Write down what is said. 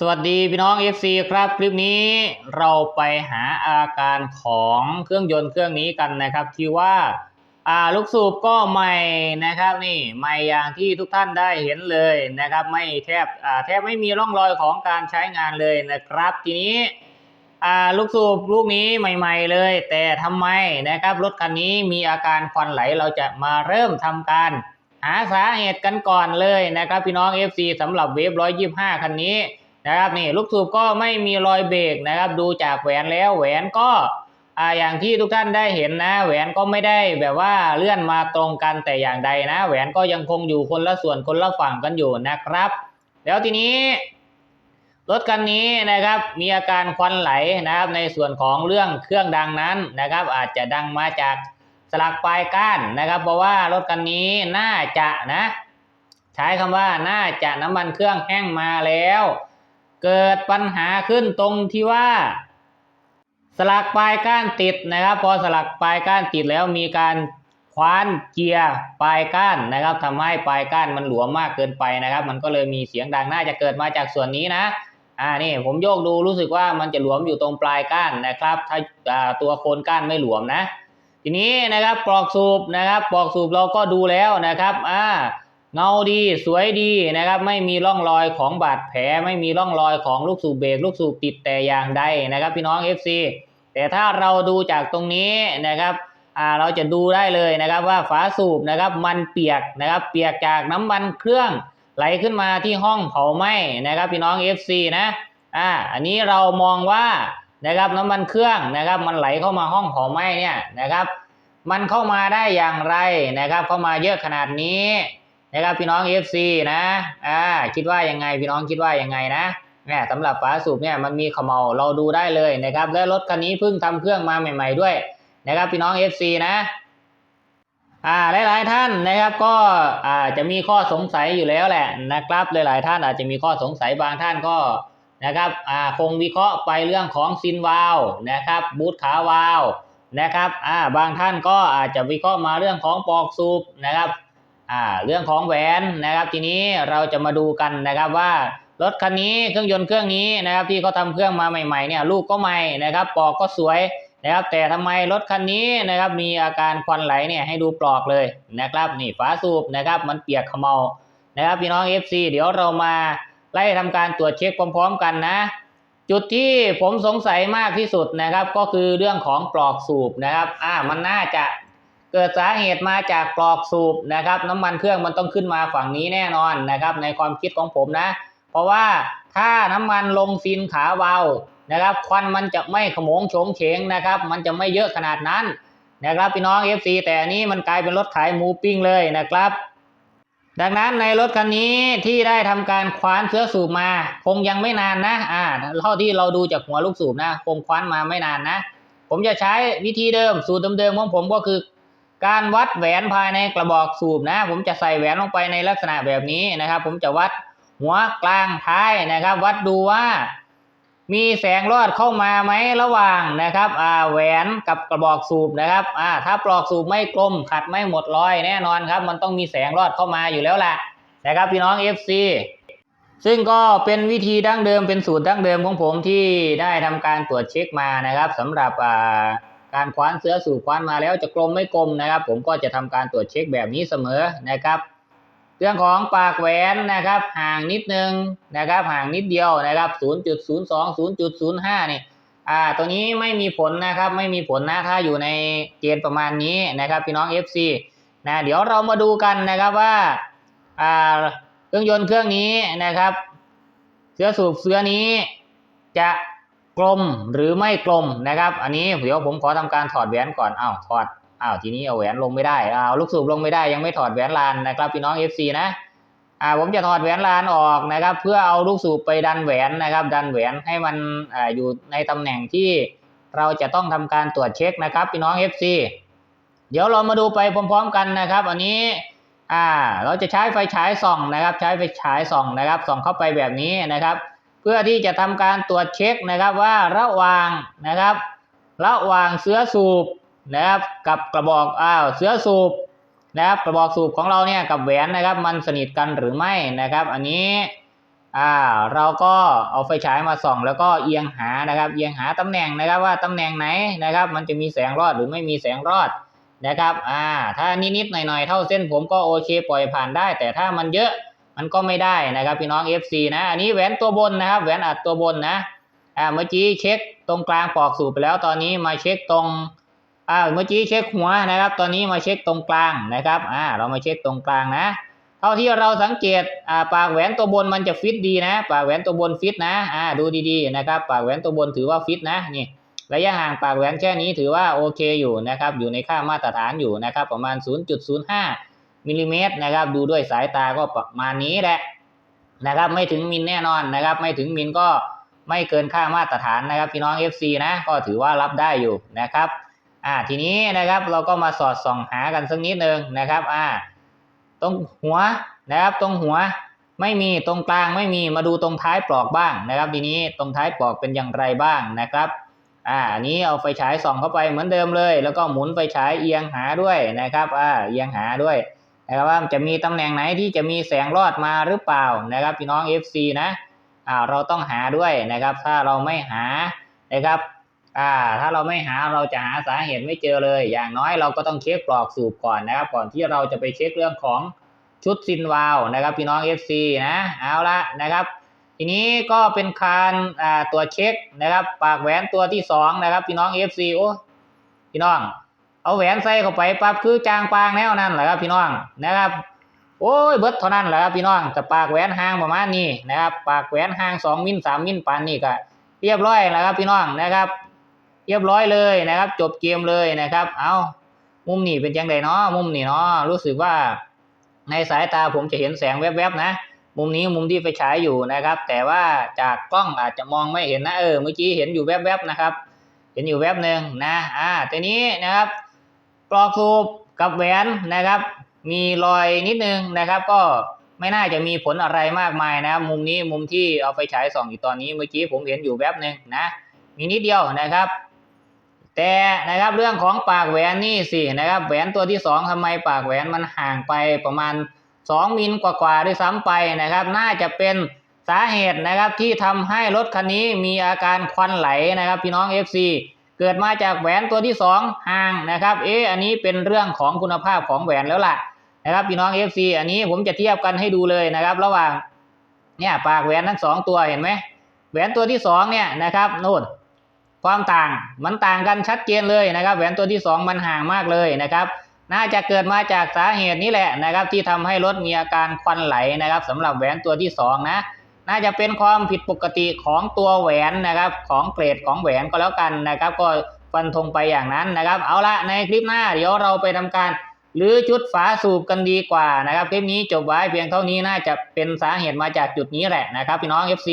สวัสดีพี่น้อง FC ครับคลิปนี้เราไปหาอาการของเครื่องยนต์เครื่องนี้กันนะครับที่ว่าอ่าลูกสูบก็ใหม่นะครับนี่ใหม่อย่างที่ทุกท่านได้เห็นเลยนะครับไม่แทบอ่าแทบไม่มีร่องรอยของการใช้งานเลยนะครับ ทีนี้อ่าลูกสูบลูกนี้ใหม่ ๆเลย แต่ทำไมนะครับรถคันนี้มีอาการควันไหลเราจะมาเริ่มทำการหาสาเหตุกันก่อนเลยนะครับพี่น้อง FC สำหรับเวฟ125 คันนี้ นะครับนี่ลูกสูบก็ไม่มีรอยเบรกนะครับ ดูจากแหวนแล้วแหวนก็อ่าอย่างที่ทุกท่านได้เห็นนะ แหวนก็ไม่ได้แบบว่าเลื่อนมาตรงกันแต่อย่างใดนะ แหวนก็ยังคงอยู่คนละส่วนคนละฝั่งกันอยู่นะครับ แล้วทีนี้รถคันนี้นะครับมีอาการควันไหลนะครับ ในส่วนของเรื่องเครื่องดังนั้นนะครับ อาจจะดังมาจากสลักปลายก้านนะครับ เพราะว่ารถคันนี้น่าจะนะ ใช้คำว่าน่าจะน้ำมันเครื่องแห้งมาแล้ว เกิดปัญหาขึ้นตรงที่ว่า สลักปลายก้านติดนะครับ พอสลักปลายก้านติดแล้วมีการคว้านเกียร์ปลายก้านนะครับทำให้ปลายก้านมันหลวมมากเกินไปนะครับ มันก็เลยมีเสียงดังน่าจะเกิดมาจากส่วนนี้นะอ่านี่ผมโยกดูรู้สึกว่ามันจะหลวมอยู่ตรงปลายก้านนะครับ ถ้าอ่าตัวโคนก้านไม่หลวมนะ ทีนี้นะครับปลอกสูบนะครับปลอกสูบเราก็ดูแล้วนะครับอ่า เงาดีสวยดีนะครับ ไม่มีร่องรอยของบาดแผล ไม่มีร่องรอยของลูกสูบเบรกลูกสูบติดแต่อย่างใดนะครับ พี่น้อง FC แต่ถ้าเราดูจากตรงนี้นะครับเราจะดูได้เลยนะครับว่าฝาสูบนะครับมันเปียกนะครับ เปียกจากน้ำมันเครื่องไหลขึ้นมาที่ห้องเผาไหม้นะครับ พี่น้อง FC นะอ่าอันนี้เรามองว่านะครับน้ำมันเครื่องนะครับ มันไหลเข้ามาห้องเผาไหม้เนี่ยนะครับ มันเข้ามาได้อย่างไรนะครับ เข้ามาเยอะขนาดนี้ นะครับพี่น้อง FC นะอ่าคิดว่ายังไงพี่น้องคิดว่ายังไงนะเนี่ยสำหรับฝาสูบเนี่ยมันมีขมเมาเราดูได้เลยนะครับ และรถคันนี้เพิ่งทำเครื่องมาใหม่ ๆ ด้วยนะครับพี่น้อง FC นะอ่าหลายๆท่านนะครับก็อ่าจะมีข้อสงสัยอยู่แล้วแหละนะครับหลายๆท่านอาจจะมีข้อสงสัยบางท่านก็นะครับอ่าคงวิเคราะห์ไปเรื่องของซินวาลวนะครับบูทขาวาวนะครับอ่าบางท่านก็อาจจะวิเคราะห์มาเรื่องของปอกสูบนะครับ อ่าเรื่องของแหวนนะครับ ทีนี้เราจะมาดูกันนะครับว่ารถคันนี้เครื่องยนต์เครื่องนี้นะครับที่เขาทำเครื่องมาใหม่ๆเนี่ยลูกก็ใหม่นะครับปลอกก็สวยนะครับ แต่ทำไมรถคันนี้นะครับมีอาการควันไหลเนี่ยให้ดูปลอกเลยนะครับนี่ฝาสูบนะครับมันเปียกขมเมานะครับพี่น้อง FC เดี๋ยวเรามาไล่ทำการตรวจเช็คพร้อม ๆ กันนะ จุดที่ผมสงสัยมากที่สุดนะครับ ก็คือเรื่องของปลอกสูบนะครับอ่ามันน่าจะ เกิดสาเหตุมาจากปลอกสูบนะครับ น้ำมันเครื่องมันต้องขึ้นมาฝั่งนี้แน่นอนนะครับ ในความคิดของผมนะ เพราะว่าถ้าน้ำมันลงฟินขาวานะครับควันมันจะไม่ขโมงโฉงเฉงนะครับ มันจะไม่เยอะขนาดนั้นนะครับพี่น้อง FC แต่อันนี้มันกลายเป็นรถขายหมูปิ้งเลยนะครับ ดังนั้นในรถคันนี้ที่ได้ทำการคว้านเสื้อสูบมา คงยังไม่นานนะอ่าเท่าที่เราดูจากหัวลูกสูบนะ คงคว้านมาไม่นานนะ ผมจะใช้วิธีเดิมสูตรเดิมๆของผมก็คือ การวัดแหวนภายในกระบอกสูบนะ ผมจะใส่แหวนลงไปในลักษณะแบบนี้นะครับ ผมจะวัดหัวกลางท้ายนะครับ วัดดูว่า มีแสงรอดเข้ามาไหมระหว่างนะครับอ่าแหวนกับกระบอกสูบนะครับอ่าถ้าปลอกสูบไม่กลมขัดไม่หมดรอยแน่นอนครับ มันต้องมีแสงรอดเข้ามาอยู่แล้วล่ะนะครับพี่น้อง FC ซึ่งก็เป็นวิธีดั้งเดิมเป็นสูตรดั้งเดิมของผมที่ได้ทำการตรวจเช็คมานะครับสำหรับอ่า การคว้านเสื้อสู่คว้านมาแล้วจะกลมไม่กลมนะครับ ผมก็จะทำการตรวจเช็คแบบนี้เสมอนะครับ เรื่องของปากแหวนนะครับ ห่างนิดนึงนะครับ ห่างนิดเดียวนะครับ 0.02 0.05 นี่อ่าตัวนี้ไม่มีผลนะครับ ไม่มีผลนะถ้าอยู่ในเกณฑ์ประมาณนี้นะครับ พี่น้อง FC นะเดี๋ยวเรามาดูกันนะครับว่าอ่าเครื่องยนต์เครื่องนี้นะครับ เสื้อสูบเสื้อนี้จะ กลมหรือไม่กลมนะครับ อันนี้เดี๋ยวผมขอทำการถอดแหวนก่อนอ้าวถอดอ้าวทีนี้เอาแหวนลงไม่ได้อ้าวลูกสูบลงไม่ได้ยังไม่ถอดแหวนลานนะครับพี่น้อง FC นะอ่าผมจะถอดแหวนลานออกนะครับ เพื่อเอาลูกสูบไปดันแหวนนะครับ ดันแหวนให้มันอ่าอยู่ในตำแหน่งที่เราจะต้องทำการตรวจเช็คนะครับพี่น้อง FC เดี๋ยวเรามาดูไปพร้อมๆกันนะครับ อันนี้อ่าเราจะใช้ไฟฉายส่องนะครับ ใช้ไฟฉายส่องนะครับส่องเข้าไปแบบนี้นะครับ เพื่อที่จะทำการตรวจเช็คนะครับว่าระหว่างนะครับ ระหว่างเสื้อสูบนะครับกับกระบอกอ้าวเสื้อสูบนะครับกระบอกสูบของเราเนี่ยกับแหวนนะครับ มันสนิทกันหรือไม่นะครับ อันนี้อ่าเราก็เอาไฟฉายมาส่อง แล้วก็เอียงหานะครับ เอียงหาตำแหน่งนะครับว่าตำแหน่งไหนนะครับ มันจะมีแสงรอดหรือไม่มีแสงรอดนะครับ อ่า ถ้านิดๆหน่อยๆ เท่าเส้นผมก็โอเคปล่อยผ่านได้ แต่ถ้ามันเยอะ มันก็ไม่ได้นะครับพี่น้อง FC นะ อันนี้แหวนตัวบนนะครับ แหวนอัดตัวบนนะ อ่า เมื่อกี้เช็คตรงกลางปอกสูบไปแล้วตอนนี้มาเช็คตรง อ่า เมื่อกี้เช็คหัวนะครับ ตอนนี้มาเช็คตรงกลางนะครับ อ่า เรามาเช็คตรงกลางนะ เท่าที่เราสังเกต อ่า ปากแหวนตัวบนมันจะฟิตดีนะ ปากแหวนตัวบนฟิตนะ อ่า ดูดีๆนะครับ ปากแหวนตัวบนถือว่าฟิตนะ นี่ระยะห่างปากแหวนแค่นี้ถือว่าโอเคอยู่นะครับ อยู่ในค่ามาตรฐานอยู่นะครับ ประมาณ 0.05 มิลลิเมตรนะครับ ดูด้วยสายตาก็ประมาณนี้แหละนะครับ ไม่ถึงมิลแน่นอนนะครับ ไม่ถึงมิลก็ไม่เกินค่ามาตรฐานนะครับพี่น้อง FC นะ ก็ถือว่ารับได้อยู่นะครับอ่าทีนี้นะครับเราก็มาสอดส่องหากันสักนิดนึงนะครับอ่าตรงหัวนะครับตรงหัวไม่มีตรงกลางไม่มีมาดูตรงท้ายปลอกบ้างนะครับ ทีนี้ตรงท้ายปลอกเป็นอย่างไรบ้างนะครับอ่าอันนี้เอาไฟฉายส่องเข้าไปเหมือนเดิมเลย แล้วก็หมุนไฟฉายเอียงหาด้วยนะครับอ่าเอียงหาด้วย นะครับว่าจะมีตำแหน่งไหนที่จะมีแสงรอดมาหรือเปล่านะครับพี่น้อง FC นะอ่าเราต้องหาด้วยนะครับ ถ้าเราไม่หานะครับอ่าถ้าเราไม่หาเราจะหาสาเหตุไม่เจอเลย อย่างน้อยเราก็ต้องเช็คปลอกสูบก่อนนะครับ ก่อนที่เราจะไปเช็คเรื่องของชุดซินวาลนะครับพี่น้อง FC นะเอาละนะครับทีนี้ก็เป็นการอ่าตัวเช็คนะครับ ปากแหวนตัวที่สองนะครับพี่น้อง FC โอ้พี่น้อง เอาแหวนใส่เข้าไปปั๊บคือจางปางแนวนั่นแหละครับพี่น้องนะครับ โอ้ยเบิดเท่านั้นแหละครับพี่น้องแต่ปากแหวนห่างประมาณนี้นะครับ ปากแหวนห่างสองมิลสามมิลปานนี่ก็เรียบร้อยแล้วครับพี่น้องนะครับ เรียบร้อยเลยนะครับ จบเกมเลยนะครับ เอามุมนี่เป็นยังไงเนาะมุมนี่เนาะรู้สึกว่า ในสายตาผมจะเห็นแสงแวบๆนะ มุมนี้มุมที่ไฟฉายอยู่นะครับ แต่ว่าจากกล้องอาจจะมองไม่เห็นนะเออเมื่อกี้เห็นอยู่แวบๆนะครับ เห็นอยู่แวบหนึ่งนะอ่าทีนี้นะครับ ลอกสูบกับแหวนนะครับ มีรอยนิดนึงนะครับ ก็ไม่น่าจะมีผลอะไรมากมายนะครับ มุมนี้มุมที่เอาไฟฉายส่องอยู่ตอนนี้เมื่อกี้ผมเห็นอยู่แวบหนึ่งนะ มีนิดเดียวนะครับ แต่นะครับเรื่องของปากแหวนนี่สินะครับ แหวนตัวที่สองทำไมปากแหวนมันห่างไปประมาณสองมิลกว่าๆด้วยซ้ำไปนะครับ น่าจะเป็นสาเหตุนะครับที่ทำให้รถคันนี้มีอาการควันไหลนะครับ พี่น้อง FC เกิดมาจากแหวนตัวที่สองห่างนะครับเอ๊ะอันนี้เป็นเรื่องของคุณภาพของแหวนแล้วล่ะนะครับพี่น้อง FC อันนี้ผมจะเทียบกันให้ดูเลยนะครับ ระหว่างเนี่ยปากแหวนทั้งสองตัวเห็นไหมแหวนตัวที่สองเนี่ยนะครับนู่นความต่างมันต่างกันชัดเจนเลยนะครับ แหวนตัวที่สองมันห่างมากเลยนะครับ น่าจะเกิดมาจากสาเหตุนี้แหละนะครับ ที่ทำให้รถมีอาการควันไหลนะครับสำหรับแหวนตัวที่สองนะ น่าจะเป็นความผิดปกติของตัวแหวนนะครับ ของเกรดของแหวนก็แล้วกันนะครับ ก็ฟันธงไปอย่างนั้นนะครับ เอาละในคลิปหน้าเดี๋ยวเราไปทำการหรือชุดฝาสูบกันดีกว่านะครับ คลิปนี้จบไว้เพียงเท่านี้น่าจะเป็นสาเหตุมาจากจุดนี้แหละนะครับพี่น้อง FC